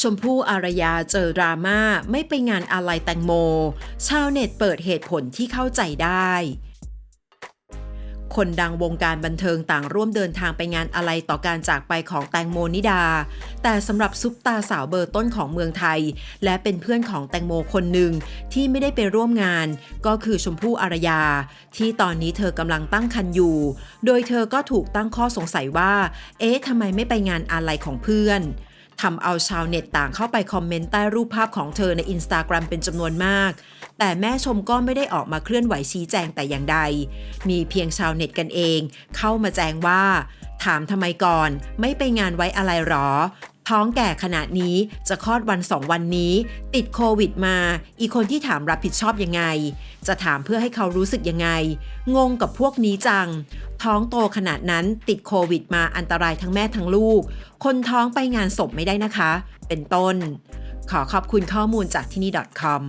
ชมพู่อารยาเจอดราม่าไม่ไปงานอะไรแตงโม ชาวเน็ตเปิดเหตุผลที่เข้าใจได้ คนดังวงการบันเทิงต่างร่วมเดินทางไปงานอะไรต่อการจากไปของแตงโมนิดา แต่สำหรับซุปตาสาวเบอร์ต้นของเมืองไทย และเป็นเพื่อนของแตงโมคนหนึ่งที่ไม่ได้ไปร่วมงาน ก็คือชมพู่อารยา ที่ตอนนี้เธอกำลังตั้งครรภ์อยู่ โดยเธอก็ถูกตั้งข้อสงสัยว่า เอ๊ะทำไมไม่ไปงานอะไรของเพื่อน ทำเอาชาวเน็ตต่างเข้าไปคอมเมนต์ใต้รูปภาพของเธอในอินสตาแกรมเป็นจำนวนมาก แต่แม่ชมก็ไม่ได้ออกมาเคลื่อนไหวชี้แจงแต่อย่างใด มีเพียงชาวเน็ตกันเอง เข้ามาแจ้งว่า ถามทำไมก่อน ไม่ไปงานไว้อะไรหรอ ท้องแก่ขนาดนี้จะคลอดวันสองวันนี้ ติดโควิดมา อีกคนที่ถามรับผิดชอบยังไง จะถามเพื่อให้เขารู้สึกยังไง งงกับพวกนี้จัง ท้องโตขนาดนั้นติดโควิดมาอันตรายทั้งแม่ทั้งลูก คนท้องไปงานศพไม่ได้นะคะ เป็นต้น ขอขอบคุณข้อมูลจากที่นี่ .com